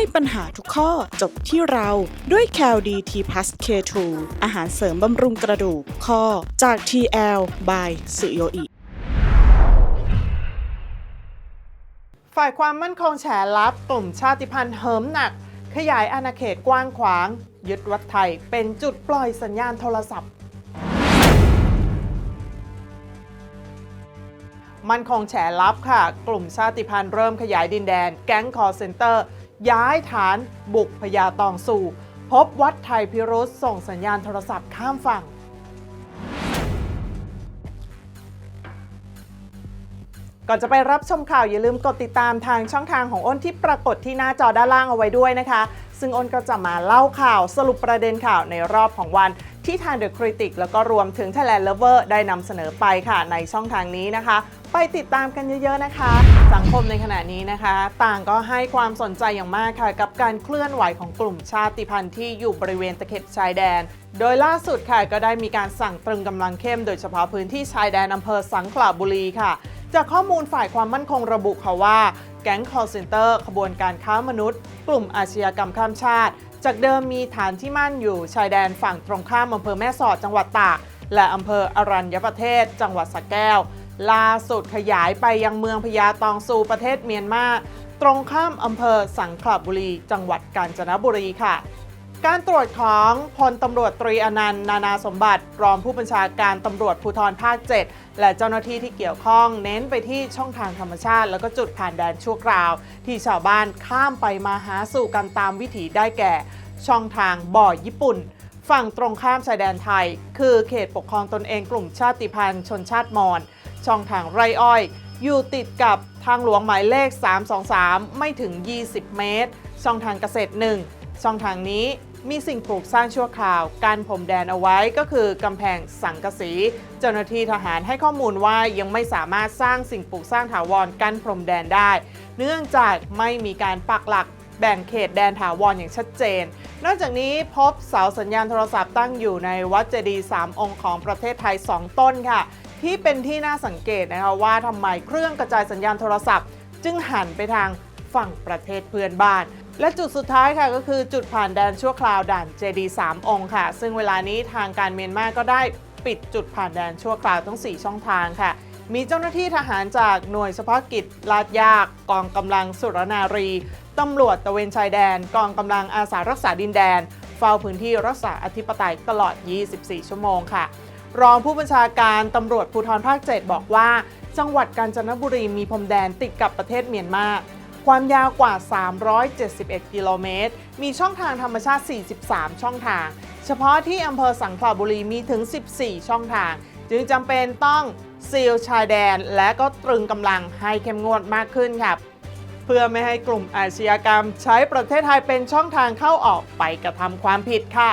ให้ปัญหาทุกข้อจบที่เราด้วย c a l d t plus K2 อาหารเสริมบำรุงกระดูกข้อจาก TL by สุโยอิฝ่ายความมั่นคงแฉลับกลุ่มชาติพันธุ์เหิมหนัก ขยายอาณาเขตกว้างขวาง ยึดวัดไทยเป็นจุดปล่อยสัญญาณโทรศัพท์ มั่นคงแฉลับค่ะ กลุ่มชาติพันธุ์เริ่มขยายดินแดน แก๊งคอร์เซนเตอร์ ย้ายฐานบุกพญาตองสู่ พบวัดไทยพิรุษส่งสัญญาณโทรศัพท์ข้ามฝั่ง ก่อนจะไปรับชมข่าวอย่าลืมกดติดตามทางช่องทางของอ้นที่ปรากฏที่หน้าจอด้านล่างเอาไว้ด้วยนะคะ ซึ่งอ้นก็จะมาเล่าข่าวสรุปประเด็นข่าวในรอบของวันที่ทาง The Critic แล้วก็รวมถึง Thailand Lover ได้นำเสนอไปค่ะในช่องทางนี้นะคะ ไปติดตามกันเยอะ ๆนะคะ สังคมในขณะนี้นะคะ ต่างก็ให้ความสนใจอย่างมากค่ะ กับการเคลื่อนไหวของกลุ่มชาติพันธุ์ที่อยู่บริเวณตะเข็บชายแดน โดยล่าสุดค่ะก็ได้มีการสั่งตรึงกำลังเข้ม โดยเฉพาะพื้นที่ชายแดนอำเภอสังขละบุรีค่ะ จากข้อมูลฝ่ายความมั่นคงระบุค่ะว่าแก๊ง call center ขบวนการค้ามนุษย์ กลุ่มอาชญากรรมข้ามชาติ จากเดิมมีฐานที่มั่นอยู่ชายแดนฝั่งตรงข้ามอำเภอแม่สอดจังหวัดตากและอำเภออรัญญประเทศ จังหวัดสระแก้ว ล่าสุดขยายไปยังเมืองพญาตองซูประเทศเมียนมาตรงข้ามอำเภอสังขละบุรี จังหวัดกาญจนบุรีค่ะ การตรวจของพลตำรวจตรีอนันต์นานาสมบัติ รองผู้บัญชาการตำรวจภูธรภาค 7 และเจ้าหน้าที่ที่เกี่ยวข้อง เน้นไปที่ช่องทางธรรมชาติ แล้วก็จุดผ่านแดนชั่วคราว ที่ชาวบ้านข้ามไปมาหาสู่กันตามวิถีได้แก่ ช่องทางบ่อญี่ปุ่นฝั่งตรงข้ามชายแดนไทย คือเขตปกครองตนเองกลุ่มชาติพันธุ์ชนชาติมอญ ช่องทางไรอ้อย อยู่ติดกับทางหลวงหมายเลข 323 ไม่ถึง 20 เมตร ช่องทางเกษตร1ช่องทางนี้มีสิ่งปลูกสร้างชั่วคราวการผมแดนเอาไว้ก็คือกำแพงสังกะสี เจ้าหน้าที่ทหารให้ข้อมูลว่ายังไม่สามารถสร้างสิ่งปลูกสร้างถาวรกันพรมแดนได้ เนื่องจากไม่มีการปักหลักแบ่งเขตแดนถาวรอย่างชัดเจน นอกจากนี้พบเสาสัญญาณโทรศัพท์ตั้งอยู่ในวัดเจดีย์สามองค์ของประเทศไทย 2 ต้นค่ะ ที่เป็นที่น่าสังเกตนะคะว่าทำไมเครื่องกระจายสัญญาณโทรศัพท์ จึงหันไปทางฝั่งประเทศเพื่อนบ้าน และจุดสุดท้ายค่ะก็คือจุดผ่านแดนชั่วคราวด่านเจดีสามองค์ค่ะ ซึ่งเวลานี้ทางการเมียนมาก็ได้ปิดจุดผ่านแดนชั่วคราวทั้ง 4 ช่องทางค่ะ มีเจ้าหน้าที่ทหารจากหน่วยเฉพาะกิจลาดยาก กองกำลังสุรนารีตำรวจตะเวนชายแดน กองกำลังอาสารักษาดินแดน เฝ้าพื้นที่รักษาอธิปไตยตลอด 24 ชั่วโมงค่ะ รองผู้บัญชาการตำรวจภูธรภาค 7 บอกว่า จังหวัดกาญจนบุรีมีพรมแดนติดกับประเทศเมียนมาความยาวกว่า 371 กิโลเมตร มีช่องทางธรรมชาติ 43 ช่องทาง เฉพาะที่อำเภอสังขละบุรีมีถึง 14 ช่องทาง จึงจำเป็นต้องซีลชายแดน และก็ตรึงกำลังให้เข้มงวดมากขึ้นค่ะเพื่อไม่ให้กลุ่มอาชญากรรม ใช้ประเทศไทยเป็นช่องทางเข้าออกไปกระทำความผิดค่ะ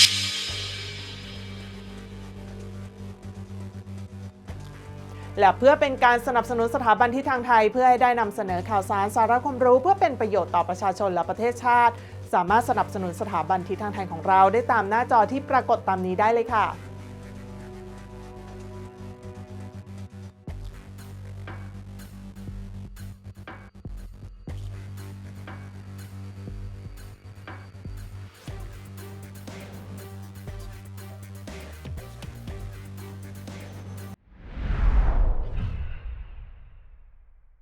และเพื่อเป็นการสนับสนุนสถาบันที่ทางไทย เพื่อให้ได้นำเสนอข่าวสารสาระความรู้ เพื่อเป็นประโยชน์ต่อประชาชนและประเทศชาติ สามารถสนับสนุนสถาบันที่ทางไทยของเราได้ตามหน้าจอที่ปรากฏตามนี้ได้เลยค่ะ